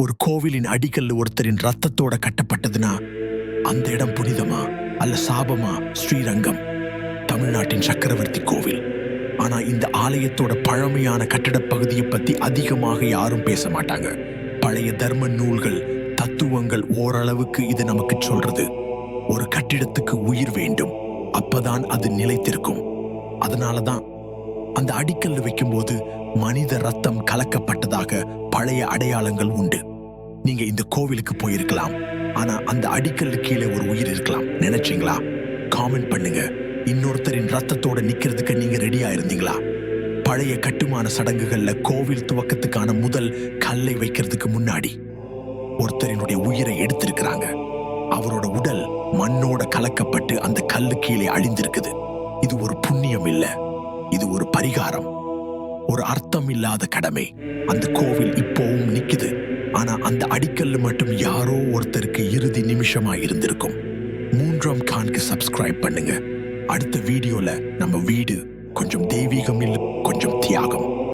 ஒரு கோவிலின் அடிக்கல்ல ஒருத்தரின் ரத்தத்தோட கட்டப்பட்டதுன்னா அந்த இடம் புனிதமா அல்ல சாபமா? ஸ்ரீரங்கம். தமிழ்நாட்டின் சக்கரவர்த்தி கோவில். ஆனா இந்த ஆலயத்தோட பழமையான கட்டடப் பகுதியை பத்தி அதிகமாக யாரும் பேச மாட்டாங்க. பழைய தர்ம நூல்கள் தத்துவங்கள் ஓரளவுக்கு இது நமக்கு சொல்றது. ஒரு கட்டிடத்துக்கு உயிர் வேண்டும். அப்பதான் அது நிலைத்திருக்கும். அதனாலதான் அந்த அடிக்கல்ல வைக்கும்போது மனித ரத்தம் கலக்கப்பட்டதாக பழைய அடையாளங்கள் உண்டு. நீங்க இந்த கோவிலுக்கு போயிருக்கலாம். ஆனா அந்த அடிக்கல் கீழே ஒரு உயிர் இருக்கலாம். நினைச்சீங்களா? காமெண்ட் பண்ணுங்க. இன்னொருத்தரின் ரத்தத்தோட நிக்கிறதுக்கு நீங்க ரெடியா இருந்தீங்களா? பழைய கட்டுமான சடங்குகள்ல கோவில் துவக்கத்துக்கான முதல் கல்லை வைக்கிறதுக்கு முன்னாடி ஒருத்தரினுடைய உயிரை எடுத்திருக்கிறாங்க. அவரோட உடல் மண்ணோட கலக்கப்பட்டு அந்த கல்லு கீழே அழிந்திருக்குது. இது ஒரு புண்ணியம் இல்ல. இது ஒரு பரிகாரம். ஒரு அர்த்தம் இல்லாத கடமை. அந்த கோவில் இப்போவும் நிக்குது. ஆனா அந்த அடிக்கல்ல மட்டும் யாரோ ஒருத்தருக்கு இறுதி நிமிஷமா இருந்திருக்கும். மூன்றாம் கான்க்கு சப்ஸ்கிரைப் பண்ணுங்க. அடுத்த வீடியோல நம்ம வீடு கொஞ்சம் தெய்வீகம் இல்லை கொஞ்சம் தியாகம்.